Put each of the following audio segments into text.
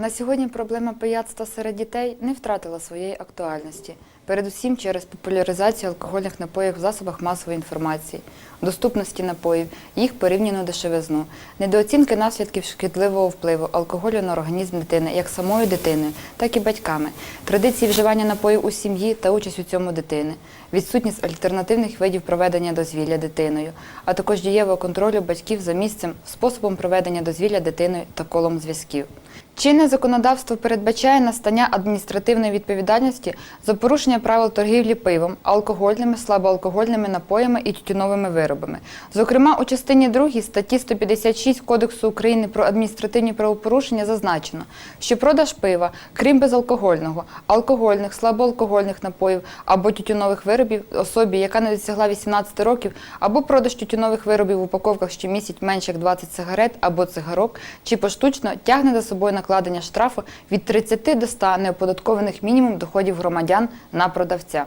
На сьогодні проблема пияцтва серед дітей не втратила своєї актуальності, передусім через популяризацію алкогольних напоїв в засобах масової інформації, доступності напоїв, їх порівняну дешевизну, недооцінки наслідків шкідливого впливу алкоголю на організм дитини як самою дитиною, так і батьками, традиції вживання напоїв у сім'ї та участь у цьому дитини, відсутність альтернативних видів проведення дозвілля дитиною, а також дієвого контролю батьків за місцем, способом проведення дозвілля дитиною та колом зв'язків. Чинне законодавство передбачає настання адміністративної відповідальності за порушення правил торгівлі пивом, алкогольними, слабоалкогольними напоями і тютюновими виробами. Зокрема, у частині 2 статті 156 Кодексу України про адміністративні правопорушення зазначено, що продаж пива, крім безалкогольного, алкогольних, слабоалкогольних напоїв або тютюнових виробів особі, яка не досягла 18 років, або продаж тютюнових виробів в упаковках, що містять менше як 20 сигарет або цигарок, чи поштучно тягне за собою накладення штрафу від 30 до 100 неоподаткованих мінімум доходів громадян на продавця.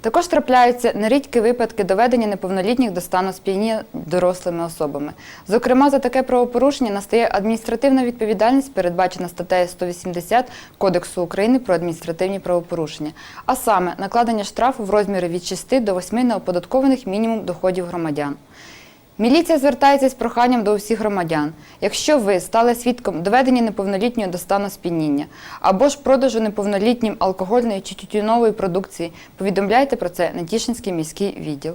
Також трапляються нерідкі випадки доведення неповнолітніх до стану сп'яніння дорослими особами. Зокрема, за таке правопорушення настає адміністративна відповідальність, передбачена статтею 180 Кодексу України про адміністративні правопорушення, а саме накладення штрафу в розмірі від 6 до 8 неоподаткованих мінімум доходів громадян. Міліція звертається з проханням до усіх громадян. Якщо ви стали свідком доведення неповнолітнього до стану сп'яніння або ж продажу неповнолітнім алкогольної чи тютюнової продукції, повідомляйте про це на Тішинський міський відділ.